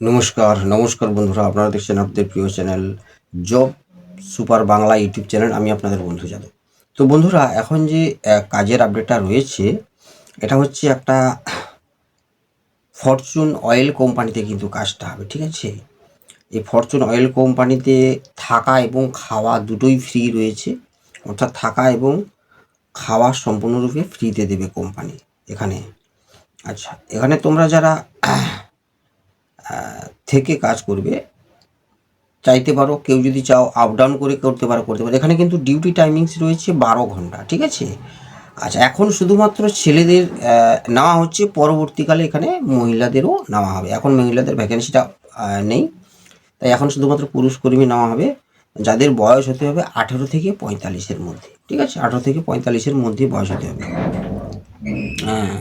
নমস্কার নমস্কার বন্ধুরা, আপনারা দেখছেন আপনাদের প্রিয় channel Job Super Bangla YouTube channel, আমি আপনাদের বন্ধু যাদব। তো বন্ধুরা, এখন যে কাজের আপডেটটা রয়েছে, এটা হচ্ছে একটা ফরচুন অয়েল কোম্পানিতে কিন্তু কাজটা হবে, ঠিক আছে? এই ফরচুন অয়েল কোম্পানিতে থাকা এবং খাওয়া দুটোই ফ্রি রয়েছে, অর্থাৎ থাকা এবং খাওয়া সম্পূর্ণরূপে ফ্রিতে দেবে কোম্পানি এখানে। আচ্ছা এখানে তোমরা যারা থেকে কাজ করবে, চাইতে পারো কেউ যদি চাও আপ ডাউন করে করতে পারো করতে পারো। এখানে কিন্তু ডিউটি টাইমিংস রয়েছে বারো ঘণ্টা, ঠিক আছে? আচ্ছা এখন শুধুমাত্র ছেলেদের নেওয়া হচ্ছে, পরবর্তীকালে এখানে মহিলাদেরও নেওয়া হবে। এখন মহিলাদের ভ্যাকেন্সিটা নেই। তাই এখন শুধুমাত্র পুরুষ কর্মী নেওয়া হবে, যাদের বয়স হতে হবে আঠেরো থেকে পঁয়তাল্লিশের মধ্যে, ঠিক আছে? আঠেরো থেকে পঁয়তাল্লিশের মধ্যে বয়স হতে হবে। হ্যাঁ।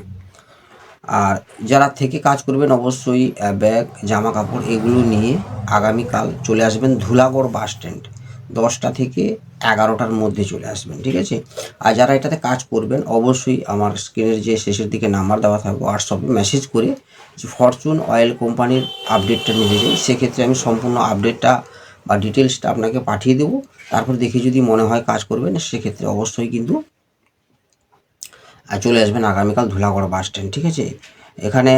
আর যারা থেকে কাজ করবেন অবশ্যই ব্যাগ জামা কাপড় এগুলো নিয়ে আগামীকাল চলে আসবেন ধুলাগড় বাস স্ট্যান্ড। দশটা থেকে এগারোটার মধ্যে চলে আসবেন, ঠিক আছে? আর যারা এটাতে কাজ করবেন, অবশ্যই আমার স্ক্রিনের যে শেষের দিকে নাম্বার দেওয়া থাকবে হোয়াটসঅ্যাপে মেসেজ করে যে ফরচুন অয়েল কোম্পানির আপডেটটা নিতে চাই। সেক্ষেত্রে আমি সম্পূর্ণ আপডেটটা বা ডিটেলসটা আপনাকে পাঠিয়ে দেবো। তারপর দেখে যদি মনে হয় কাজ করবেন, সেক্ষেত্রে অবশ্যই কিন্তু চলে আসবেন আগামীকাল ধুলাগড় বাস স্ট্যান্ড ঠিক আছে? এখানে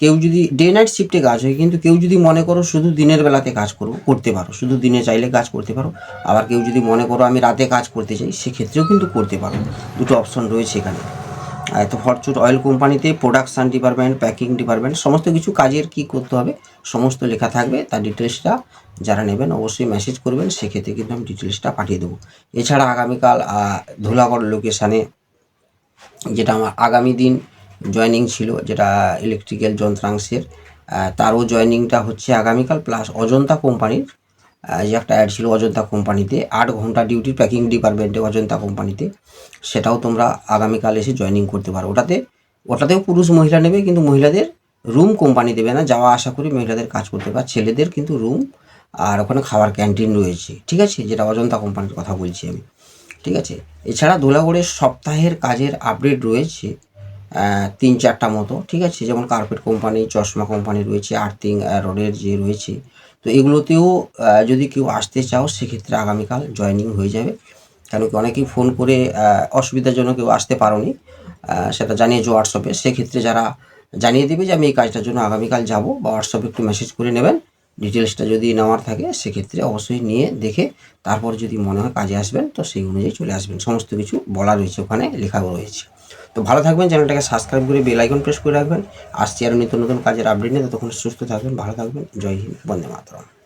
কেউ যদি ডে নাইট শিফটে কাজ হয়, কিন্তু কেউ যদি মনে করো শুধু দিনের বেলাতে কাজ করব, করতে পারো। শুধু দিনে চাইলে কাজ করতে পারো। আবার কেউ যদি মনে করো আমি রাতে কাজ করতে চাই, সেক্ষেত্রেও কিন্তু করতে পারো। দুটো অপশন রয়েছে এখানে। আর তো ফরচুন অয়েল কোম্পানিতে প্রোডাকশান ডিপার্টমেন্ট প্যাকিং ডিপার্টমেন্ট সমস্ত কিছু কাজের কি করতে হবে, সমস্ত লেখা থাকবে। তার ডিটেলসটা যারা নেবেন অবশ্যই মেসেজ করবেন, সেক্ষেত্রে কিন্তু আমি ডিটেলসটা পাঠিয়ে দেবো। এছাড়া আগামীকাল ধুলাগড় লোকেশানে যেটা আমার আগামী দিন জয়েনিং ছিল, যেটা ইলেকট্রিক্যাল যন্ত্রাংশের। তারও জয়েনিংটা হচ্ছে আগামীকাল প্লাস অজন্তা কোম্পানির। যে একটা অ্যাড ছিল অজন্তা কোম্পানিতে, আট ঘণ্টা ডিউটি প্যাকিং ডিপার্টমেন্টে অজন্তা কোম্পানিতে। সেটাও তোমরা আগামীকাল এসে জয়েনিং করতে পারো। ওটাতে, ওটাতেও পুরুষ মহিলা নেবে, কিন্তু মহিলাদের রুম কোম্পানি দেবে না। যাওয়া আশা করি মহিলাদের কাজ করতে পারে ছেলেদের কিন্তু রুম আর ওখানে খাবার ক্যান্টিন রয়েছে। ঠিক আছে? যেটা অজন্তা কোম্পানির কথা বলছি আমি। ঠিক আছে? এছাড়া ধুলাগড়ের সপ্তাহের কাজের আপডেট রয়েছে তিন চারটা মতো, ঠিক আছে? যেমন কার্পেট কোম্পানি চশমা কোম্পানি রয়েছে আর্থিং রোডের যে রয়েছে, তো এগুলোতেও যদি কেউ আসতে চাও, সেক্ষেত্রে আগামীকাল জয়েনিং হয়ে যাবে। কেন কি অনেকেই ফোন করে অসুবিধার জন্য কেউ আসতে পারোনি সেটা জানিয়েছো হোয়াটসঅ্যাপে সেক্ষেত্রে যারা জানিয়ে দেবে যে আমি এই কাজটার জন্য আগামীকাল যাব, বা হোয়াটসঅ্যাপে একটু মেসেজ করে নেবেন। ডিটেলসটা যদি নেওয়ার থাকে, সেক্ষেত্রে অবশ্যই নিয়ে দেখে তারপর যদি মনে হয় কাজে আসবেন, তো সেই অনুযায়ী চলে আসবেন। সমস্ত কিছু বলা রয়েছে ওখানে, লেখাও রয়েছে। তো ভালো থাকবেন, চ্যানেলটাকে সাবস্ক্রাইব করে বেল আইকন প্রেস করে রাখবেন। আসছি আরও নিত্য নতুন কাজের আপডেট নিয়ে তখন সুস্থ থাকবেন, ভালো থাকবেন, জয় হিন্দ, বন্দে মাতরম।